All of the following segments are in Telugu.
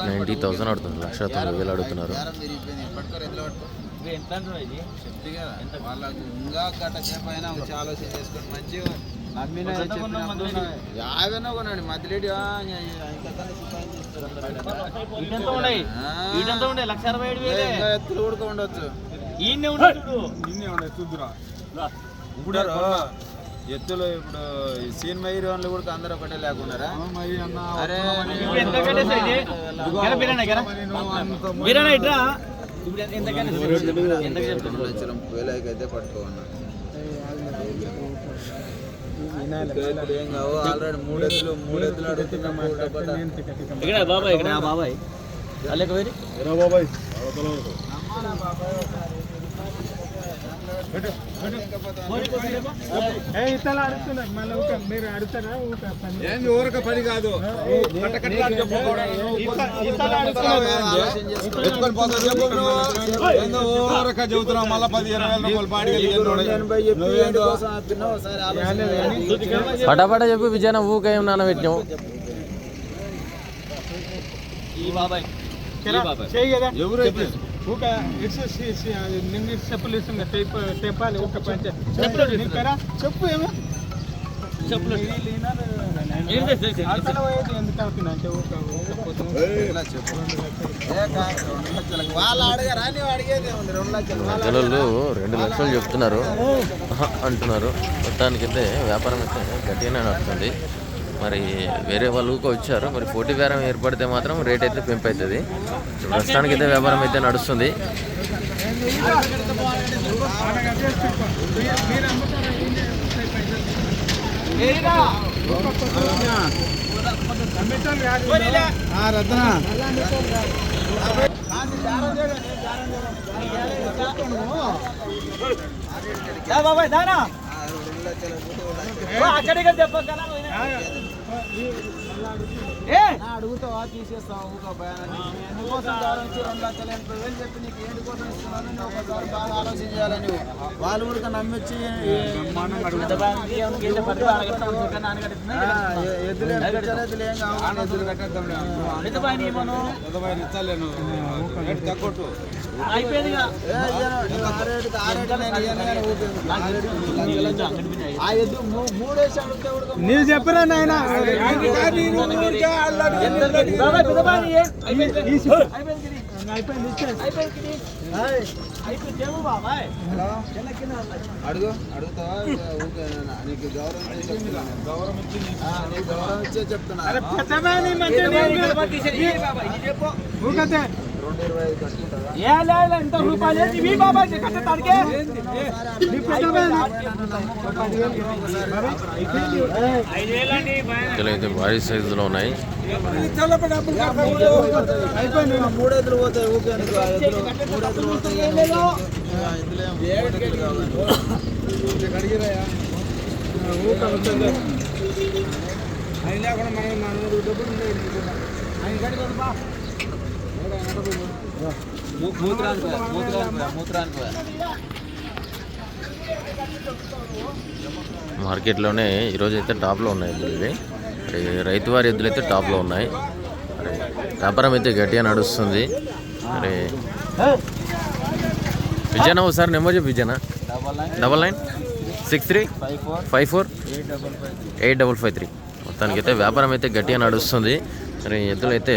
నైంటీ థౌసండ్ లక్ష తొమ్మిది వేలు అడుగుతున్నారు. ఇది చెప్తే కదా వాళ్ళకు ఇంకా గట్ట సేపు అయినా వచ్చి ఆలోచన చేసుకొని మంచిగా నమ్మిన ఎంత కొన్నావు మధ్యలో? యాభైనా కొనండి మధ్యలేటి లక్ష వేలే ఎత్తులు కూడా ఉండొచ్చు. ఈయనే ఉన్నాడు చూడు. నిన్నే ఉండే చూద్దురా. ఇప్పుడు ఎత్తులు ఇప్పుడు ఈ సినిమా హీరోలు కూడా అందరూ ఒకటే లేకున్నారా? అరే లక్షల ముప్పై వేలకి అయితే పట్టుకోవన్నా ఏం కావు ఆల్రెడీ మూడు ఎత్తులు మూడు ఎత్తులు అడుగుతున్నా వేరి ఏంది ఊరక పని కాదు? ఎత్తుకొని పోతా చెప్పు నువ్వు. ఏందో ఊరక చెబుతున్నావు మళ్ళా పది ఇరవై వేల రూపాయలు బాడీ పటాపట చెప్పి విజయన ఊకేం నానబెట్టినావు ఈ బాబాయ్ ఈ ఎవరైతే చెప్పు ఏమో? చెప్పులు అడగరా నువ్వు అడిగేది ఏముంది? రెండు లక్షలు. వాళ్ళ మధ్యలో రెండు లక్షలు చెప్తున్నారు. అంటున్నారు. మొత్తానికైతే వ్యాపారం అయితే గట్టిగానే నడుస్తుంది. మరి వేరే వాళ్ళు వచ్చారు మరి పోటీ బేరం ఏర్పడితే మాత్రం రేట్ అయితే పెంపు అవుతుంది ప్రస్తుతానికైతే వ్యాపారం అయితే నడుస్తుంది. బాబాయ్ దానా అక్కడికి ఏ అడుగుతావా? తీసేస్తావా? ఊక భయాన్ని నీకోసం దారం ఇచ్చి రెండు లక్షల ఎనభై వేలు చెప్పి నీకు ఏంటి కోసం ఇస్తున్నాను? నువ్వు ఒకసారి బాగా ఆలోచన చేయాలి నువ్వు. వాళ్ళు కూడా నమ్మించి ఎద్దులు ఎద్దులు ఏం కావాలి? ఎద్దులు కట్టేద్దాం తగ్గొట్టు. అయిపోయిందిగా ఆ ఎద్దు మూ- మూడేసి అడిగితే కూడా నీవు చెప్పరా నాయన? ఇచ్చే అడుగు అడుగుతావా? నీకు గౌరవం ఇచ్చే. ఆ, నీకు గౌరవం. ఇచ్చే చెప్తున్నా పెద్దబాని మంచి ఊకతే రెండు ఇరవై ఐదు కట్టుకుంటావా ఏ లేదు ఎంత రూపాయలు ఏంటి? ఇవి బాబాయ్ కట్ట తడికే నీ పెద్దబాని ఇందులో అయితే భారీ సైజులో ఉన్నాయి అయిపోయింది మూడు ఎదురు పోతాయి ఊకే నీకు ఆ ఎద్దులు మూడు ఎదురు పోతాయి మూత్రానికి మార్కెట్లోనే ఈరోజు అయితే టాప్లో ఉన్నాయి ఎద్దులు ఇవి. రైతు వారి ఎద్దులు అయితే టాప్లో ఉన్నాయి. మరి వ్యాపారం అయితే గట్టిగా నడుస్తుంది. మరి విజయన ఒకసారి నెంబర్ చెప్పు Vijayana. Double nine six three five four eight double five eight double five three. మొత్తానికి అయితే వ్యాపారం అయితే గట్టిగా నడుస్తుంది. మరి ఎద్దులు అయితే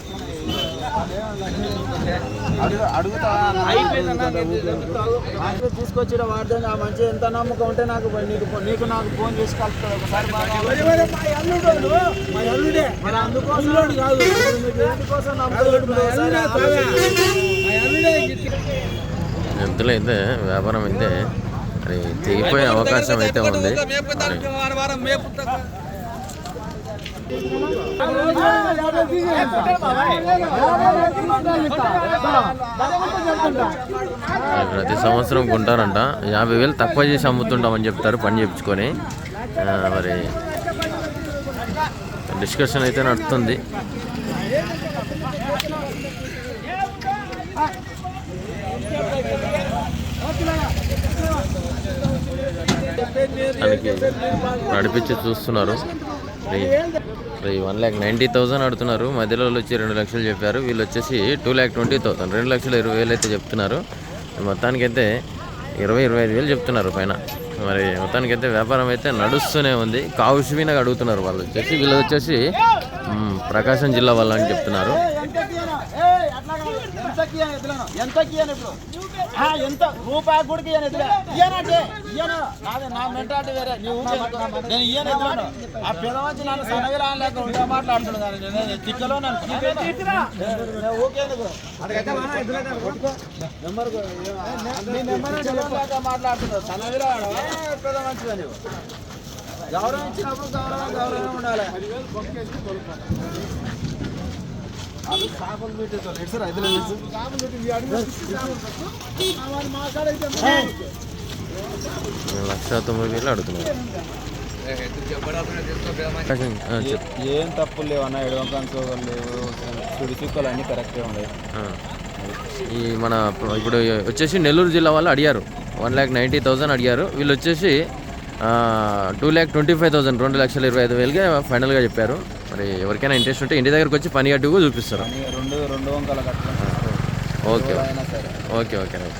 తీసుకొచ్చి వాడితే ఆ మంచి ఎంత నమ్మకం ఉంటే నాకు నీకు నీకు నాకు ఫోన్ చేసి కలుపుతాడు ఒకసారి మరి అందుకోసం? కాదు. ఎందుకోసం. ఎంతలో అయితే వ్యాపారం అయితే మరి తెగిపోయే అవకాశం అయితే ఉంది. ప్రతి సంవత్సరం కొంటారంట. యాభై వేలు తక్కువ చేసి అమ్ముతుంటామని చెప్తారు పని చెప్పుకొని మరి డిస్కషన్ అయితే నడుస్తుంది దానికి నడిపించి చూస్తున్నారు. వన్ ల్యాక్ నైంటీ థౌసండ్ అడుతున్నారు మధ్యలో వచ్చి రెండు లక్షలు చెప్పారు. వీళ్ళు వచ్చేసి టూ ల్యాక్ ట్వంటీ థౌసండ్ రెండు లక్షల ఇరవై వేలు అయితే చెప్తున్నారు. మొత్తానికైతే ఇరవై ఇరవై ఐదు వేలు చెప్తున్నారు పైన. మరి మొత్తానికైతే వ్యాపారం అయితే నడుస్తూనే ఉంది. కావుషివినగా అడుగుతున్నారు వాళ్ళు. వచ్చేసి వీళ్ళు వచ్చేసి ప్రకాశం జిల్లా వాళ్ళు అని చెప్తున్నారు ఎంతకి ఇయ్యను? ఏయ్, అట్లా కాదు. ఎంతకి ఇయ్యను ఎద్దులను? ఎంతకి ఇయ్యను ఇప్పుడు? ఎంత రూపాయి కూడా ఇయ్యను ఎద్దులే. ఇయ్యనంటే ఇయ్యను. నాది నా మెంటాలిటీ వేరే. నీ అనుకో. నేను ఇయ్యను ఎద్దులను. ఆ పిల్లవాచి నన్ను సన్నగిలా లేక ఉండే మాట్లాడుతున్నాడు కానీ నేను తిక్కలో నన్ను నేను ఊకేందుకు? నెంబర్ నెంబర్ లేక పెద్ద మంచిగా నువ్వు గౌరవం ఇచ్చినప్పుడు గౌరవం గౌరవం ఉండాలి చేపలు ఎటు సార్ ఐదు లక్ష తొంభై వేలు అడుగుతున్నారు ఏం తప్పులు లేవు అన్న ఎడవం లేవు సుడి చుక్కలు అన్ని కరెక్టే ఉన్నాయి ఈ మన ఇప్పుడు వచ్చేసి నెల్లూరు జిల్లా వాళ్ళు అడిగారు. వన్ ల్యాక్ నైంటీ థౌసండ్ అడిగారు. వీళ్ళు వచ్చేసి two lakh twenty five thousand రెండు లక్షల ఇరవై ఐదు వేలుగా ఫైనల్గా చెప్పారు. మరి ఎవరికైనా ఇంట్రెస్ట్ ఉంటే ఇంటి దగ్గరకు వచ్చి పని అడ్డుగా చూపిస్తారు. రెండు రెండు వంకల ఓకే ఓకే. Okay right.